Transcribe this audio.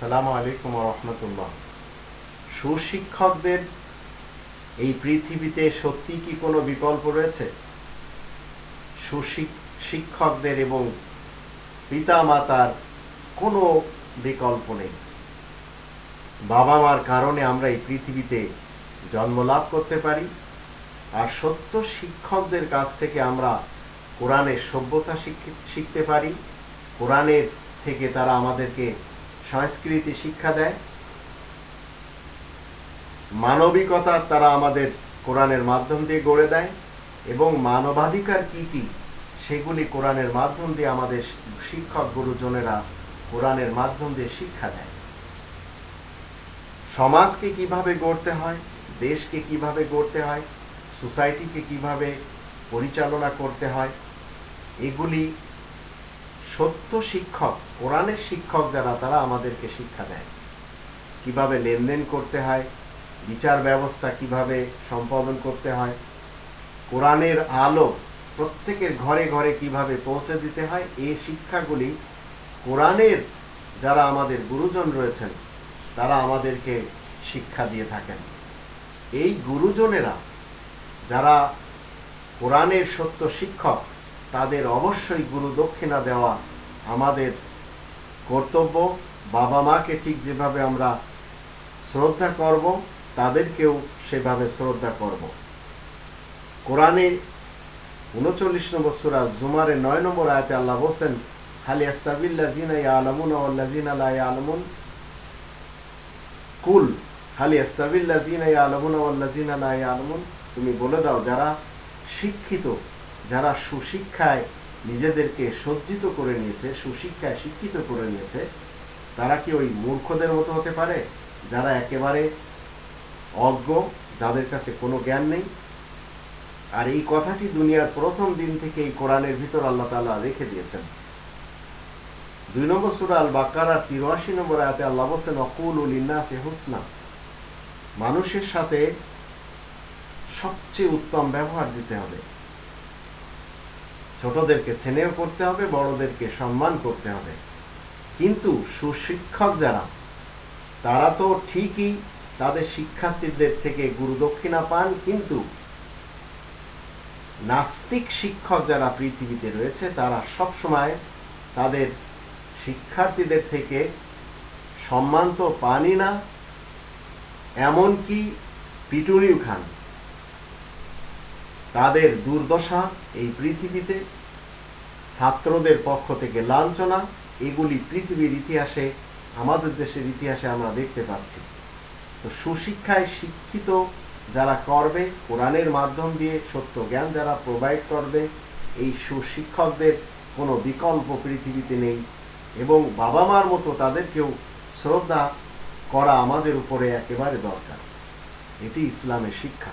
সালাম সুশিক্ষকদের এই পৃথিবীতে সত্যি কি কোনো বিকল্প রয়েছে? সুশিক্ষকদের এবং পিতা মাতার কোনো বিকল্প নেই। বাবা মার কারণে আমরা এই পৃথিবীতে জন্ম লাভ করতে পারি। আর সত্য শিক্ষকদের কাছ থেকে আমরা কোরআনের সভ্যতা শিখতে পারি। কোরআনের থেকে তারা আমাদেরকে সংস্কৃতি শিক্ষা দেয়। মানবিকতার তারা আমাদের কোরআনের মাধ্যম দিয়ে গড়ে দেয় এবং মানবাধিকার কি কি সেগুলি কোরআনের মাধ্যম দিয়ে আমাদের শিক্ষক গুরুজনেরা কোরআনের মাধ্যম দিয়ে শিক্ষা দেয়। সমাজকে কীভাবে গড়তে হয়, দেশকে কীভাবে গড়তে হয়, সোসাইটিকে কীভাবে পরিচালনা করতে হয়, এগুলি সত্য শিক্ষক, কোরআনের শিক্ষক যারা, তারা আমাদেরকে শিক্ষা দেয়। কীভাবে লেনদেন করতে হয়, বিচার ব্যবস্থা কীভাবে সম্পাদন করতে হয়, কোরআনের আলো প্রত্যেকের ঘরে ঘরে কীভাবে পৌঁছে দিতে হয়, এই শিক্ষাগুলি কোরআনের যারা আমাদের গুরুজন রয়েছেন, তারা আমাদেরকে শিক্ষা দিয়ে থাকেন। এই গুরুজনেরা যারা কোরআনের সত্য শিক্ষক তাদের অবশ্যই গুরু দক্ষিণা দেওয়া আমাদের কর্তব্য। বাবা মাকে ঠিক যেভাবে আমরা শ্রদ্ধা করব, তাদেরকেও সেভাবে শ্রদ্ধা করব। কোরআনে উনচল্লিশ নম্বর সুরা জুমারের নয় নম্বর আয়তে আল্লাহ বলছেন জিনা আলমুন লা আলমুন কুল, হালি আস্তাবিল্লা জিনা আলমুন লা আলমুন তুমি বলে দাও, যারা শিক্ষিত যারা সুশিক্ষায় নিজেদেরকে সজ্জিত করে নিয়েছে, সুশিক্ষায় শিক্ষিত করে নিয়েছে, তারা কি ওই মূর্খদের মতো হতে পারে? যারা একেবারে অজ্ঞ, যাদের কাছে কোনো জ্ঞান নেই? আর এই কথাটি দুনিয়ার প্রথম দিন থেকে এই কোরআনের ভিতর আল্লাহ তালা রেখে দিয়েছেন। দুই নম্বর সুরা আল বাকারা তিরাশি নম্বর আয়াতে আল্লাহ বলছেন, অকুল উল ইন্নাসে হুসনা। মানুষের সাথে সবচেয়ে উত্তম ব্যবহার দিতে হবে। ছোটদেরকে স্নেহ করতে হবে, বড়দেরকে সম্মান করতে হবে। কিন্তু সুশিক্ষক যারা, তারা তো ঠিকই তাদের শিক্ষার্থীদের থেকে গুরু দক্ষিণা পান, কিন্তু নাস্তিক শিক্ষক যারা পৃথিবীতে রয়েছে, তারা সব সময় তাদের শিক্ষার্থীদের থেকে সম্মান তো পানি না, এমনকি পিটুনিও খান। তাদের দুর্দশা এই পৃথিবীতে, ছাত্রদের পক্ষ থেকে লাঞ্ছনা, এগুলি পৃথিবীর ইতিহাসে, আমাদের দেশের ইতিহাসে আমরা দেখতে পাচ্ছি। তো সুশিক্ষায় শিক্ষিত যারা করবে, কোরআনের মাধ্যম দিয়ে সত্য জ্ঞান যারা প্রোভাইড করবে, এই সুশিক্ষকদের কোনো বিকল্প পৃথিবীতে নেই এবং বাবা মার মতো তাদেরকেও শ্রদ্ধা করা আমাদের উপরে একেবারে দরকার। এটি ইসলামের শিক্ষা।